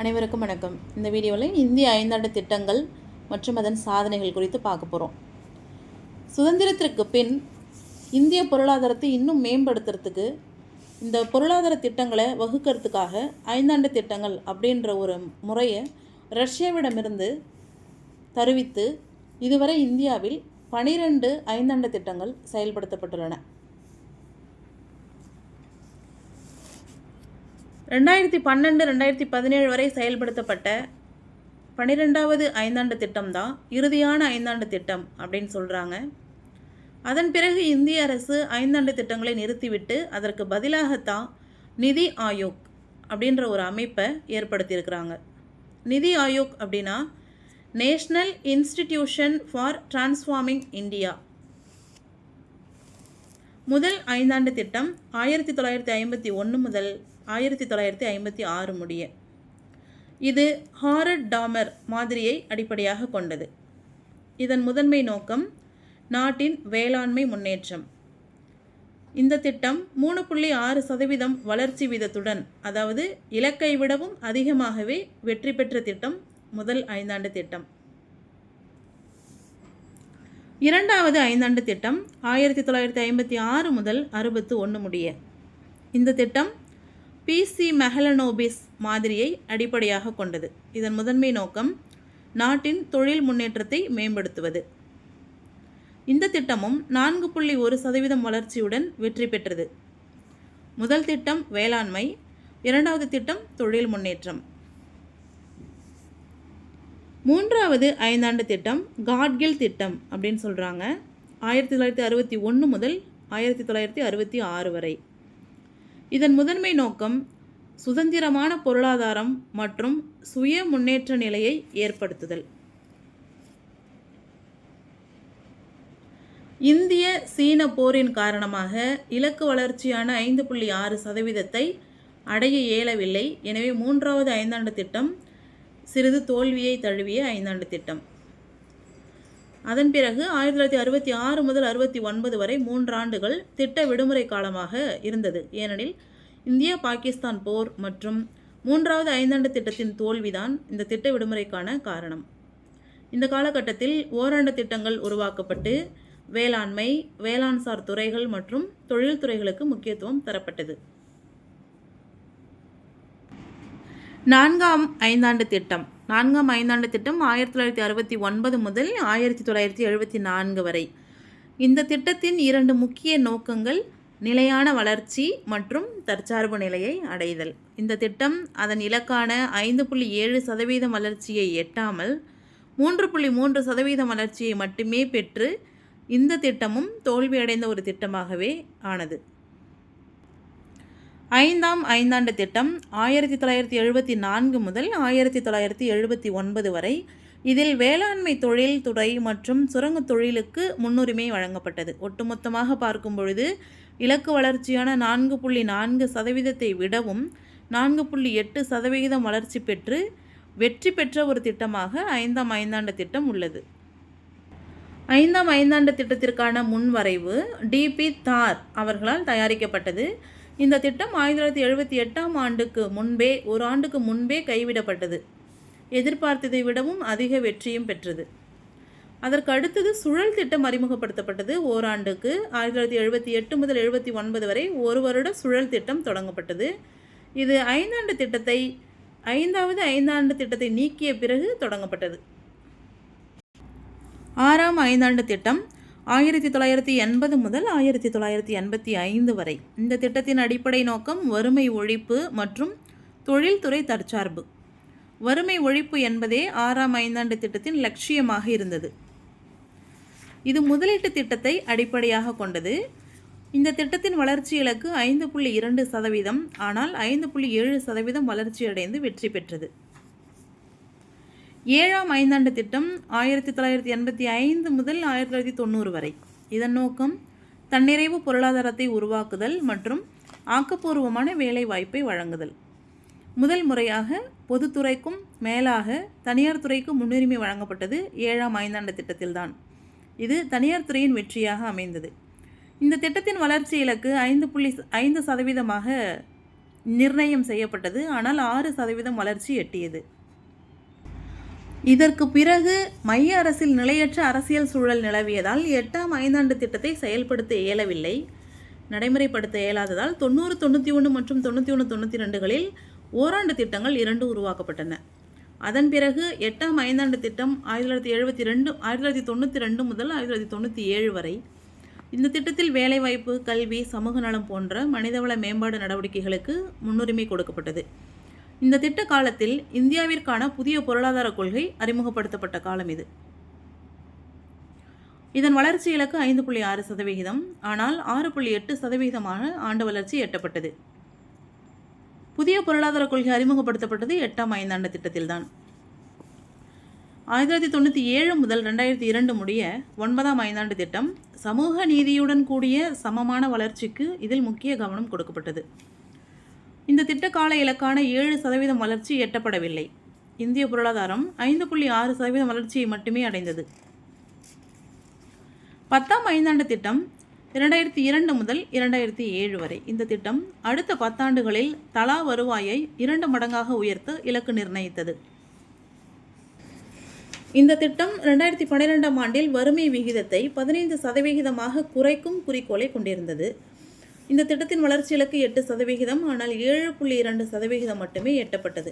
அனைவருக்கும் வணக்கம். இந்த வீடியோவில் இந்திய ஐந்தாண்டு திட்டங்கள் மற்றும் அதன் சாதனைகள் குறித்து பார்க்க போகிறோம் சுதந்திரத்திற்கு பின் இந்திய பொருளாதாரத்தை இன்னும் மேம்படுத்துறதுக்கு இந்த பொருளாதார திட்டங்களை வகுக்கிறதுக்காக ஐந்தாண்டு திட்டங்கள் அப்படின்ற ஒரு முறையை ரஷ்யாவிடமிருந்து தருவித்து இதுவரை இந்தியாவில் பனிரெண்டு ஐந்தாண்டு திட்டங்கள் செயல்படுத்தப்பட்டுள்ளன. ரெண்டாயிரத்தி பன்னெண்டு ரெண்டாயிரத்தி பதினேழு வரை செயல்படுத்தப்பட்ட பன்னிரெண்டாவது ஐந்தாண்டு திட்டம் தான் இறுதியான ஐந்தாண்டு திட்டம் அப்படின்னு சொல்கிறாங்க அதன் பிறகு இந்திய அரசு ஐந்தாண்டு திட்டங்களை நிறுத்திவிட்டு அதற்கு பதிலாகத்தான் நிதி ஆயோக் அப்படின்ற ஒரு அமைப்பை ஏற்படுத்தியிருக்கிறாங்க. நிதி ஆயோக் அப்படின்னா national institution for transforming India. முதல் ஐந்தாண்டு திட்டம் ஆயிரத்தி தொள்ளாயிரத்தி ஐம்பத்தி ஒன்று முதல் ஆயிரத்தி தொள்ளாயிரத்தி ஐம்பத்தி ஆறு முடிய. இது ஹாரட் டாமர் மாதிரியை அடிப்படையாக கொண்டது. இதன் முதன்மை நோக்கம் நாட்டின் வேளாண்மை முன்னேற்றம். இந்த திட்டம் மூணு புள்ளி ஆறு சதவீதம் வளர்ச்சி வீதத்துடன் அதாவது இலக்கை விடவும் அதிகமாகவே வெற்றி பெற்ற திட்டம் முதல் ஐந்தாண்டு திட்டம். இரண்டாவது ஐந்தாண்டு திட்டம் ஆயிரத்தி தொள்ளாயிரத்தி ஐம்பத்தி ஆறு முதல் அறுபத்து ஒன்று முடிய. இந்த திட்டம் பிசி மெஹலனோபிஸ் மாதிரியை அடிப்படையாக கொண்டது. இதன் முதன்மை நோக்கம் நாட்டின் தொழில் முன்னேற்றத்தை மேம்படுத்துவது. இந்த திட்டமும் நான்கு புள்ளி ஒரு சதவீதம் வளர்ச்சியுடன் வெற்றி பெற்றது. முதல் திட்டம் வேளாண்மை இரண்டாவது திட்டம் தொழில் முன்னேற்றம். மூன்றாவது ஐந்தாண்டு திட்டம் காட்கில் திட்டம் அப்படின்னு சொல்கிறாங்க ஆயிரத்தி தொள்ளாயிரத்தி அறுபத்தி ஒன்று முதல் ஆயிரத்தி தொள்ளாயிரத்தி அறுபத்தி ஆறு வரை. இதன் முதன்மை நோக்கம் சுதந்திரமான பொருளாதாரம் மற்றும் சுய முன்னேற்ற நிலையை ஏற்படுத்துதல். இந்திய சீன போரின் காரணமாக இலக்கு வளர்ச்சியான ஐந்து புள்ளி ஆறு சதவீதத்தை அடைய இயலவில்லை. எனவே மூன்றாவது ஐந்தாண்டு திட்டம் சிறிது தோல்வியை தழுவிய ஐந்தாண்டு திட்டம். அதன் பிறகு ஆயிரத்தி தொள்ளாயிரத்தி அறுபத்தி ஆறு முதல் அறுபத்தி ஒன்பது வரை மூன்றாண்டுகள் திட்ட விடுமுறை காலமாக இருந்தது. ஏனெனில் இந்தியா பாகிஸ்தான் போர் மற்றும் மூன்றாவது ஐந்தாண்டு திட்டத்தின் தோல்விதான் இந்த திட்ட விடுமுறைக்கான காரணம். இந்த காலகட்டத்தில் ஓராண்டு திட்டங்கள் உருவாக்கப்பட்டு வேளாண்மை வேளாண்சார் துறைகள் மற்றும் தொழில்துறைகளுக்கு முக்கியத்துவம் தரப்பட்டது. நான்காம் ஐந்தாண்டு திட்டம். நான்காம் ஐந்தாண்டு திட்டம் ஆயிரத்தி தொள்ளாயிரத்தி அறுபத்தி ஒன்பது முதல் ஆயிரத்தி தொள்ளாயிரத்தி எழுபத்தி நான்கு வரை. இந்த திட்டத்தின் இரண்டு முக்கிய நோக்கங்கள் நிலையான வளர்ச்சி மற்றும் தற்சார்பு நிலையை அடைதல். இந்த திட்டம் அதன் இலக்கான ஐந்து புள்ளி ஏழு சதவீதம் வளர்ச்சியை எட்டாமல் மூன்று புள்ளி மூன்று சதவீதம் வளர்ச்சியை மட்டுமே பெற்று இந்த திட்டமும் தோல்வியடைந்த ஒரு திட்டமாகவே ஆனது. ஐந்தாம் ஐந்தாண்டு திட்டம் ஆயிரத்தி தொள்ளாயிரத்தி எழுபத்தி நான்கு முதல் ஆயிரத்தி தொள்ளாயிரத்தி எழுபத்தி ஒன்பது வரை இதில் வேளாண்மை தொழில் துறை மற்றும் சுரங்க தொழிலுக்கு முன்னுரிமை வழங்கப்பட்டது. ஒட்டுமொத்தமாக பார்க்கும் பொழுது இலக்கு வளர்ச்சியான நான்கு புள்ளி நான்கு சதவீதத்தை விடவும் நான்கு புள்ளி எட்டு சதவிகிதம் வளர்ச்சி பெற்று வெற்றி பெற்ற ஒரு திட்டமாக ஐந்தாம் ஐந்தாண்டு திட்டம் உள்ளது. ஐந்தாம் ஐந்தாண்டு திட்டத்திற்கான முன்வரைவு டிபி தார் அவர்களால் தயாரிக்கப்பட்டது. இந்த திட்டம் ஆயிரத்தி தொள்ளாயிரத்தி எழுபத்தி எட்டாம் ஆண்டுக்கு முன்பே ஒரு ஆண்டுக்கு முன்பே கைவிடப்பட்டது. எதிர்பார்த்ததை விடவும் அதிக வெற்றியும் பெற்றது. அதற்கு அடுத்தது சுழல் திட்டம் அறிமுகப்படுத்தப்பட்டது. ஓராண்டுக்கு ஆயிரத்தி தொள்ளாயிரத்தி எழுபத்தி எட்டு முதல் எழுபத்தி ஒன்பது வரை ஒரு வருட சுழல் திட்டம் தொடங்கப்பட்டது. இது ஐந்தாண்டு திட்டத்தை ஐந்தாவது ஐந்தாண்டு திட்டத்தை நீக்கிய பிறகு தொடங்கப்பட்டது. ஆறாம் ஐந்தாண்டு திட்டம் ஆயிரத்தி தொள்ளாயிரத்தி எண்பது முதல் ஆயிரத்தி தொள்ளாயிரத்தி எண்பத்தி ஐந்து வரை. இந்த திட்டத்தின் அடிப்படை நோக்கம் வறுமை ஒழிப்பு மற்றும் தொழில்துறை தற்சார்பு. வறுமை ஒழிப்பு என்பதே ஆறாம் ஐந்தாண்டு திட்டத்தின் லட்சியமாக இருந்தது. இது முதலீட்டு திட்டத்தை அடிப்படையாக கொண்டது. இந்த திட்டத்தின் வளர்ச்சி இலக்கு ஐந்து புள்ளி இரண்டு சதவீதம் ஆனால் ஐந்து புள்ளி ஏழு சதவீதம் வளர்ச்சியடைந்து வெற்றி பெற்றது. ஏழாம் ஐந்தாண்டு திட்டம் ஆயிரத்தி தொள்ளாயிரத்தி எண்பத்தி ஐந்து முதல் ஆயிரத்தி தொள்ளாயிரத்தி தொண்ணூறு வரை. இதன் நோக்கம் தன்னிறைவு பொருளாதாரத்தை உருவாக்குதல் மற்றும் ஆக்கப்பூர்வமான வேலை வாய்ப்பை வழங்குதல். முதல் முறையாக பொதுத்துறைக்கும் மேலாக தனியார் துறைக்கு முன்னுரிமை வழங்கப்பட்டது ஏழாம் ஐந்தாண்டு திட்டத்தில்தான். இது தனியார் துறையின் வெற்றியாக அமைந்தது. இந்த திட்டத்தின் வளர்ச்சி இலக்கு ஐந்து புள்ளி ஐந்து சதவீதமாக நிர்ணயம் செய்யப்பட்டது. ஆனால் ஆறு சதவீதம் வளர்ச்சி எட்டியது. இதற்கு பிறகு மைய அரசில் நிலையற்ற அரசியல் சூழல் நிலவியதால் எட்டாம் ஐந்தாண்டு திட்டத்தை செயல்படுத்த இயலவில்லை. நடைமுறைப்படுத்த இயலாததால் தொண்ணூறு தொண்ணூற்றி ஒன்று மற்றும் தொண்ணூற்றி ஒன்று தொண்ணூற்றி ரெண்டுகளில் ஓராண்டு திட்டங்கள் இரண்டு உருவாக்கப்பட்டன. அதன் பிறகு எட்டாம் ஐந்தாண்டு திட்டம் ஆயிரத்தி தொள்ளாயிரத்தி எழுபத்தி ரெண்டு ஆயிரத்தி தொள்ளாயிரத்தி தொண்ணூற்றி ரெண்டு முதல் ஆயிரத்தி தொள்ளாயிரத்தி தொண்ணூற்றி ஏழு வரை. இந்த திட்டத்தில் வேலைவாய்ப்பு கல்வி சமூக நலம் போன்ற மனிதவள மேம்பாடு நடவடிக்கைகளுக்கு முன்னுரிமை கொடுக்கப்பட்டது. இந்த திட்ட காலத்தில் இந்தியாவிற்கான புதிய பொருளாதார கொள்கை அறிமுகப்படுத்தப்பட்ட காலம் இது. இதன் வளர்ச்சி இலக்கு ஐந்து புள்ளி ஆறு சதவிகிதம் ஆனால் ஆறு புள்ளி எட்டு சதவிகிதமாக ஆண்டு வளர்ச்சி எட்டப்பட்டது. புதிய பொருளாதார கொள்கை அறிமுகப்படுத்தப்பட்டது எட்டாம் ஐந்தாண்டு திட்டத்தில்தான். ஆயிரத்தி தொள்ளாயிரத்தி தொண்ணூற்றி ஏழு முதல் ரெண்டாயிரத்தி இரண்டு முடிய ஒன்பதாம் ஐந்தாண்டு திட்டம் சமூக நீதியுடன் கூடிய சமமான வளர்ச்சிக்கு இதில் முக்கிய கவனம் கொடுக்கப்பட்டது. இந்த திட்ட கால இலக்கான ஏழு சதவீதம் வளர்ச்சி எட்டப்படவில்லை. இந்திய பொருளாதாரம் ஐந்து புள்ளி ஆறு சதவீதம் வளர்ச்சியை மட்டுமே அடைந்தது. பத்தாம் ஐந்தாண்டு திட்டம் இரண்டாயிரத்தி இரண்டு முதல் இரண்டாயிரத்தி ஏழு வரை. இந்த திட்டம் அடுத்த பத்தாண்டுகளில் தலா வருவாயை இரண்டு மடங்காக உயர்த்த இலக்கு நிர்ணயித்தது. இந்த திட்டம் ரெண்டாயிரத்தி பன்னிரெண்டாம் ஆண்டில் வறுமை விகிதத்தை பதினைந்து சதவிகிதமாக குறைக்கும் குறிக்கோளை கொண்டிருந்தது. இந்த திட்டத்தின் வளர்ச்சி இலக்கு எட்டு சதவிகிதம் ஆனால் ஏழு புள்ளி இரண்டு சதவிகிதம் மட்டுமே எட்டப்பட்டது.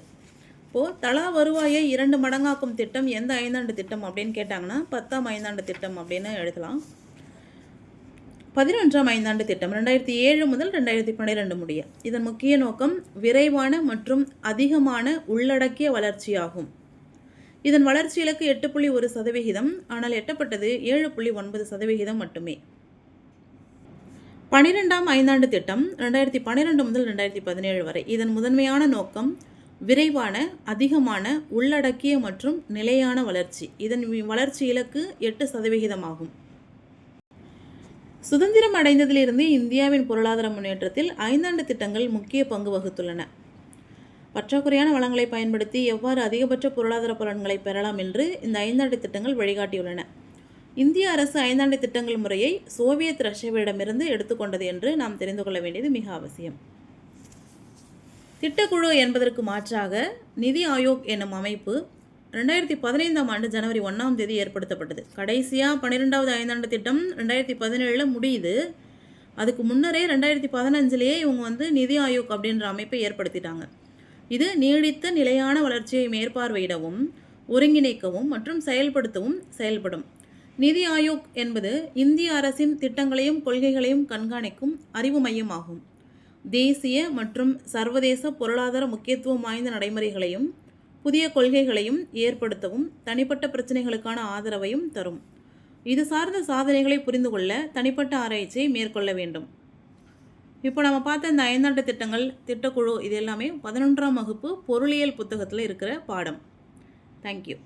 இப்போது தலா வருவாயை இரண்டு மடங்காக்கும் திட்டம் எந்த ஐந்தாண்டு திட்டம் அப்படின்னு கேட்டாங்கன்னா பத்தாம் ஐந்தாண்டு திட்டம் அப்படின்னு எழுதலாம். பதினொன்றாம் ஐந்தாண்டு திட்டம் ரெண்டாயிரத்தி ஏழு முதல் ரெண்டாயிரத்தி பன்னிரெண்டு முடிய. இதன் முக்கிய நோக்கம் விரைவான மற்றும் அதிகமான உள்ளடக்கிய வளர்ச்சியாகும். இதன் வளர்ச்சி இலக்கு எட்டு புள்ளி ஒரு சதவிகிதம் ஆனால் எட்டப்பட்டது ஏழு புள்ளி ஒன்பது சதவிகிதம் மட்டுமே. பனிரெண்டாம் ஐந்தாண்டு திட்டம் ரெண்டாயிரத்தி பன்னிரெண்டு முதல் ரெண்டாயிரத்தி பதினேழு வரை. இதன் முதன்மையான நோக்கம் விரைவான அதிகமான உள்ளடக்கிய மற்றும் நிலையான வளர்ச்சி. இதன் வளர்ச்சி இலக்கு எட்டு சதவிகிதமாகும். சுதந்திரம் அடைந்ததிலிருந்து இந்தியாவின் பொருளாதார முன்னேற்றத்தில் ஐந்தாண்டு திட்டங்கள் முக்கிய பங்கு வகுத்துள்ளன. பற்றாக்குறையான வளங்களை பயன்படுத்தி எவ்வாறு அதிகபட்ச பொருளாதார பலன்களை பெறலாம் என்று இந்த ஐந்தாண்டு திட்டங்கள் வழிகாட்டியுள்ளன. இந்திய அரசு ஐந்தாண்டு திட்டங்கள் முறையை சோவியத் ரஷ்யாவிடமிருந்து எடுத்துக்கொண்டது என்று நாம் தெரிந்து கொள்ள வேண்டியது மிக அவசியம். திட்டக்குழு என்பதற்கு மாற்றாக நிதி ஆயோக் என்னும் அமைப்பு ரெண்டாயிரத்தி பதினைந்தாம் ஆண்டு ஜனவரி ஒன்றாம் தேதி ஏற்படுத்தப்பட்டது. கடைசியாக பன்னிரெண்டாவது ஐந்தாண்டு திட்டம் ரெண்டாயிரத்தி பதினேழில் முடியுது. அதுக்கு முன்னரே ரெண்டாயிரத்தி பதினஞ்சுலேயே இவங்க வந்து நிதி ஆயோக் அப்படின்ற அமைப்பை ஏற்படுத்திட்டாங்க. இது நீடித்த நிலையான வளர்ச்சியை மேற்பார்வையிடவும் ஒருங்கிணைக்கவும் மற்றும் செயல்படுத்தவும் செயல்படும். நிதி ஆயோக் என்பது இந்திய அரசின் திட்டங்களையும் கொள்கைகளையும் கண்காணிக்கும் அறிவு மையமாகும். தேசிய மற்றும் சர்வதேச பொருளாதார முக்கியத்துவம் வாய்ந்த நடைமுறைகளையும் புதிய கொள்கைகளையும் ஏற்படுத்தவும் தனிப்பட்ட பிரச்சனைகளுக்கான ஆதரவையும் தரும். இது சார்ந்த சாதனைகளை புரிந்து கொள்ள தனிப்பட்ட ஆராய்ச்சியை மேற்கொள்ள வேண்டும். இப்போ நம்ம பார்த்த இந்த ஐந்தாண்டு திட்டங்கள் திட்டக்குழு இது எல்லாமே பதினொன்றாம் வகுப்பு பொருளியல் புத்தகத்தில் இருக்கிற பாடம். தேங்க்யூ